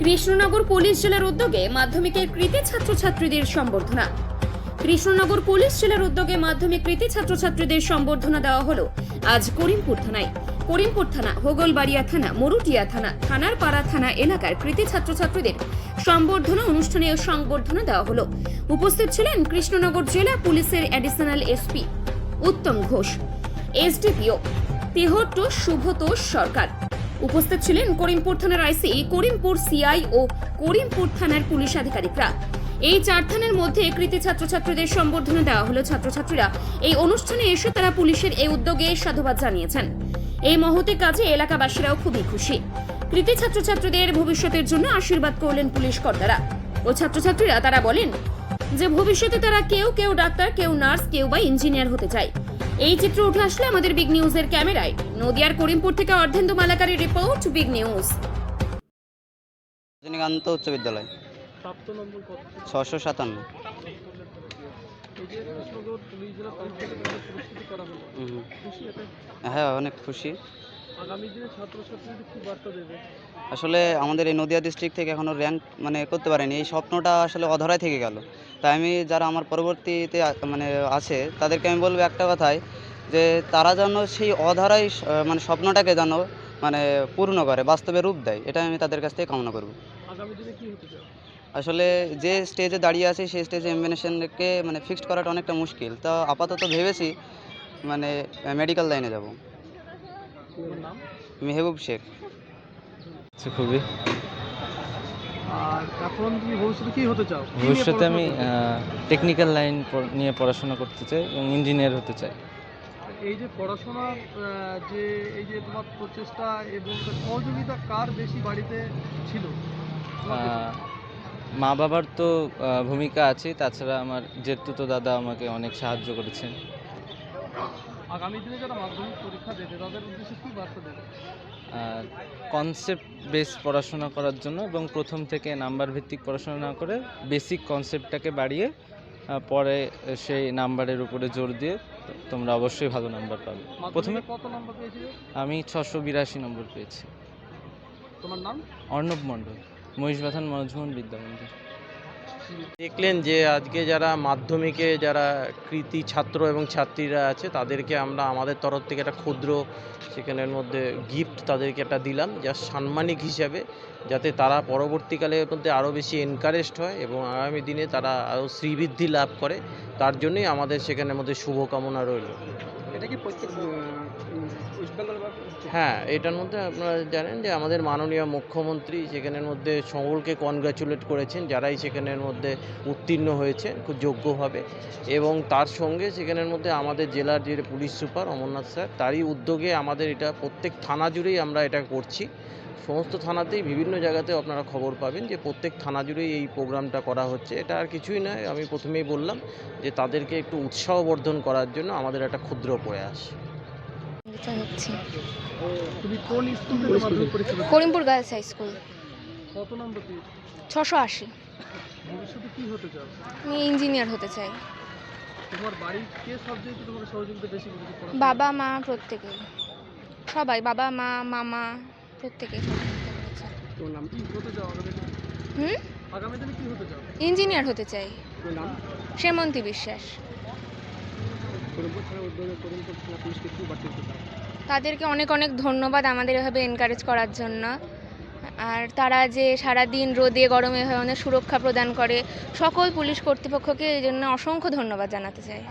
Krishnanagar police জেলার উদ্যোগে মাধ্যমিকের কৃতি ছাত্রছাত্রীদের সম্বর্ধনা। কৃষ্ণনগর পুলিশ জেলার উদ্যোগে মাধ্যমিক কৃতি ছাত্রছাত্রীদের সম্বর্ধনা দেওয়া হলো আজ করিমপুর থানায়। করিমপুর থানা, হোগলবাড়িয়া থানা, মরুটিয়া থানা, থানার পাড়া থানা এলাকার কৃতি ছাত্রছাত্রীদের সম্বর্ধনা অনুষ্ঠানে সংবর্ধনা দেওয়া হলো। উপস্থিত ছিলেন কৃষ্ণনগর জেলা পুলিশের additional SP Uttam Ghosh, SDPO Tehatta Subhatosh Sarkar. উপস্থিত ছিলেন করিমপুর থানার আইসি, করিমপুর সিআই ও করিমপুর থানার পুলিশ আধিকারিকরা। এই চার থানার মধ্যে কৃতি ছাত্রছাত্রীদের সম্বর্ধনা দেওয়া হলো ছাত্রছাত্রীরা। এই অনুষ্ঠানে এসে তারা পুলিশের এই উদ্যোগে সাধুবাদ জানিয়েছেন। এই মহতি কাজে এলাকাবাসীরাও খুবই খুশি। কৃতি ছাত্রছাত্রীদের ভবিষ্যতের জন্য আশীর্বাদ করলেন পুলিশ কর্তারা। ও ছাত্রছাত্রীরা তারা বলেন যে, ভবিষ্যতে তারা কেউ কেউ ডাক্তার, কেউ নার্স, কেউ বা ইঞ্জিনিয়ার হতে চায়। এই চিত্র উঠে আসলে আমাদের বিগ নিউজের ক্যামেরায়। নদিয়ার করিমপুর থেকে অর্ধেন্দু মালাকারি রিপোর্ট, বিগ নিউজ। রজনীকান্ত উচ্চ বিদ্যালয়। ছশো সাতান্ন। হ্যাঁ অনেক খুশি। আগামী দিনে ছাত্রছাত্রীদের কি বার্তা দেবে। আসলে আমাদের এই নদিয়া ডিস্ট্রিক্ট থেকে এখনও র্যাঙ্ক মানে করতে পারেনি। এই স্বপ্নটা আসলে অধরাই থেকে গেল। তাই আমি যারা আমার পরবর্তীতে মানে আছে তাদেরকে আমি বলব একটা কথাই যে তারা যেন সেই অধরাই মানে স্বপ্নটাকে যেন মানে পূর্ণ করে বাস্তবে রূপ দেয় এটা আমি তাদের কাছ থেকে কামনা করব। আগামী দিনে কি হতে চাও আসলে যে স্টেজে দাঁড়িয়ে আছে সেই স্টেজে এমবিনেশনকে মানে ফিক্সড করাটা অনেকটা মুশকিল। তো আপাতত ভেবেছি মানে মেডিকেল লাইনে যাব। মেহবুব শেখ। আচ্ছা খুবই। আর এখন তুমি ভবিষ্যতে কি হতে চাও? ভবিষ্যতে আমি টেকনিক্যাল লাইন নিয়ে পড়াশোনা করতে চাই এবং ইঞ্জিনিয়ার হতে চাই। এই যে পড়াশোনা যে এই যে তোমার প্রচেষ্টা এবং সহযোগিতা কার বেশি বাড়িতে ছিল? মা বাবার তো ভূমিকা আছে তাছাড়া আমার জেঠতুতো দাদা আমাকে অনেক সাহায্য করেছেন। আগামী দিনে যারা মাধ্যমিক পরীক্ষা দেবে তাদের উদ্দেশ্যে কি বার্তা দেবে? কনসেপ্ট বেস পড়াশোনা করার জন্য এবং প্রথম থেকে নাম্বার ভিত্তিক পড়াশোনা না করে বেসিক কনসেপ্টটাকে বাড়িয়ে পরে সেই নাম্বারের উপরে জোর দিয়ে তোমরা অবশ্যই ভালো নাম্বার পাবে। প্রথমে কত নম্বর পেয়েছিলে? আমি ছশো বিরাশি নম্বর পেয়েছি। তোমার নাম? অর্ণব মণ্ডল মহিষবাথান মনোজমন বিদ্যামন্দির। দেখলেন যে আজকে যারা মাধ্যমিকে যারা কৃতি ছাত্র এবং ছাত্রীরা আছে, তাদেরকে আমরা আমাদের তরফ থেকে একটা ক্ষুদ্র সেখানের মধ্যে গিফট তাদেরকে একটা দিলাম, যা সাম্মানিক হিসাবে যাতে তারা পরবর্তীকালের মধ্যে আরও বেশি এনকারেজড হয় এবং আগামী দিনে তারা আরও শ্রীবৃদ্ধি লাভ করে, তার জন্যই আমাদের সেখানের মধ্যে শুভকামনা রইল। হ্যাঁ এটার মধ্যে আপনারা জানেন যে আমাদের মাননীয় মুখ্যমন্ত্রী সেখানের মধ্যে সকলকে কনগ্রাচুলেট করেছেন, যারাই সেখানের মধ্যে উত্তীর্ণ হয়েছে, খুব যোগ্যভাবে। এবং তার সঙ্গে সেখানের মধ্যে আমাদের জেলার যে পুলিশ সুপার অমরনাথ স্যার, তারই উদ্যোগে আমাদের এটা প্রত্যেক থানা জুড়েই আমরা এটা করছি। সমস্ত থানাতেই বিভিন্ন জায়গাতে আপনারা খবর পাবেন যে প্রত্যেক থানা জুড়েই এই প্রোগ্রামটা করা হচ্ছে। এটা আর কিছুই নয় আমি প্রথমেই বললাম যে তাদেরকে একটু উৎসাহ বর্ধন করার জন্য আমাদের একটা ক্ষুদ্র প্রয়াস। Karimpur girls high school. কত নম্বর ছশো আশি। ভবিষ্যতে কি হতে চাও? আমি ইঞ্জিনিয়ার হতে চাই। তোমার বাড়ির কে সাবজেক্টে তোমাকে সহযোগিতা বেশি বাবা মা প্রত্যেকেই। সবাই বাবা মা মামা প্রত্যেকেই সহযোগিতা নাম কি? হতে চাও হুম? আগামী দিনে কি হতে চাও? ইঞ্জিনিয়ার হতে চাই। নাম? শ্যামন্তী বিশ্বাস। তাদেরকে অনেক অনেক ধন্যবাদ আমাদের এভাবে এনকারেজ করার জন্য। আর তারা যে সারা দিন রোদে গরমে হয়ে অনেক সুরক্ষা প্রদান করে সকল পুলিশ কর্তৃপক্ষকে এই জন্য অসংখ্য ধন্যবাদ জানাতে চাই।